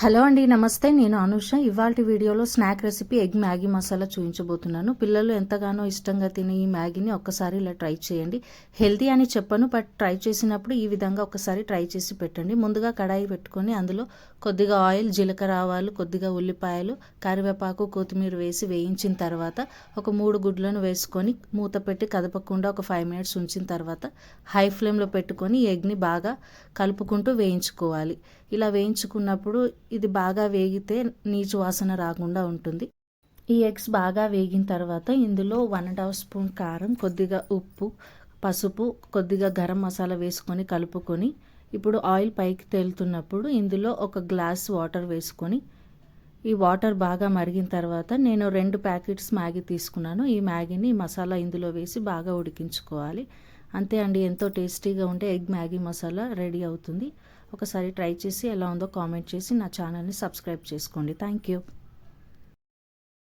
Hello అండి నమస్తే. నేను అనుష. ఇవాళ వీడియోలో snack recipe egg Maggi masala చూపించబోతున్నాను పిల్లలు ఎంతగానో ఇష్టంగా తినే ఈ మ్యాగీని ఒక్కసారి ఇలా ట్రై చేయండి. హెల్తీ అని చెప్పను బట్ ట్రై చేసినప్పుడు ఈ విధంగా ఒకసారి ట్రై చేసి పెట్టండి. ముందుగా కడాయి పెట్టుకొని అందులో కొద్దిగా ఆయిల్ జీలకర్ర ఆవాలు కొద్దిగా ఉల్లిపాయలు కరివేపాకు కొత్తిమీర వేసి వేయించిన తర్వాత ఒక మూడు గుడ్లను వేసుకొని మూత పెట్టి కదపకుండా ఒక ఫైవ్ మినిట్స్ ఉంచిన తర్వాత హై ఫ్లేమ్లో పెట్టుకొని ఎగ్ని బాగా కలుపుకుంటూ వేయించుకోవాలి. ఇలా వేయించుకున్నప్పుడు ఇది బాగా వేగితే నీచు వాసన రాకుండా ఉంటుంది. ఈ ఎగ్స్ బాగా వేగిన తర్వాత ఇందులో వన్ అండ్ హాఫ్ స్పూన్ కారం కొద్దిగా ఉప్పు పసుపు కొద్దిగా గరం మసాలా వేసుకొని కలుపుకొని ఇప్పుడు ఆయిల్ పైకి తేలుతున్నప్పుడు ఇందులో ఒక గ్లాస్ వాటర్ వేసుకొని ఈ వాటర్ బాగా మరిగిన తర్వాత నేను రెండు ప్యాకెట్స్ మ్యాగీ తీసుకున్నాను. ఈ మ్యాగీని మసాలా ఇందులో వేసి బాగా ఉడికించుకోవాలి. అంతే అండి ఎంతో టేస్టీగా ఉండే ఎగ్ మ్యాగీ మసాలా రెడీ అవుతుంది. ఒకసారి ట్రై చేసి ఎలా ఉందో కామెంట్ చేసి నా ఛానల్ని సబ్స్క్రైబ్ చేసుకోండి. Thank you.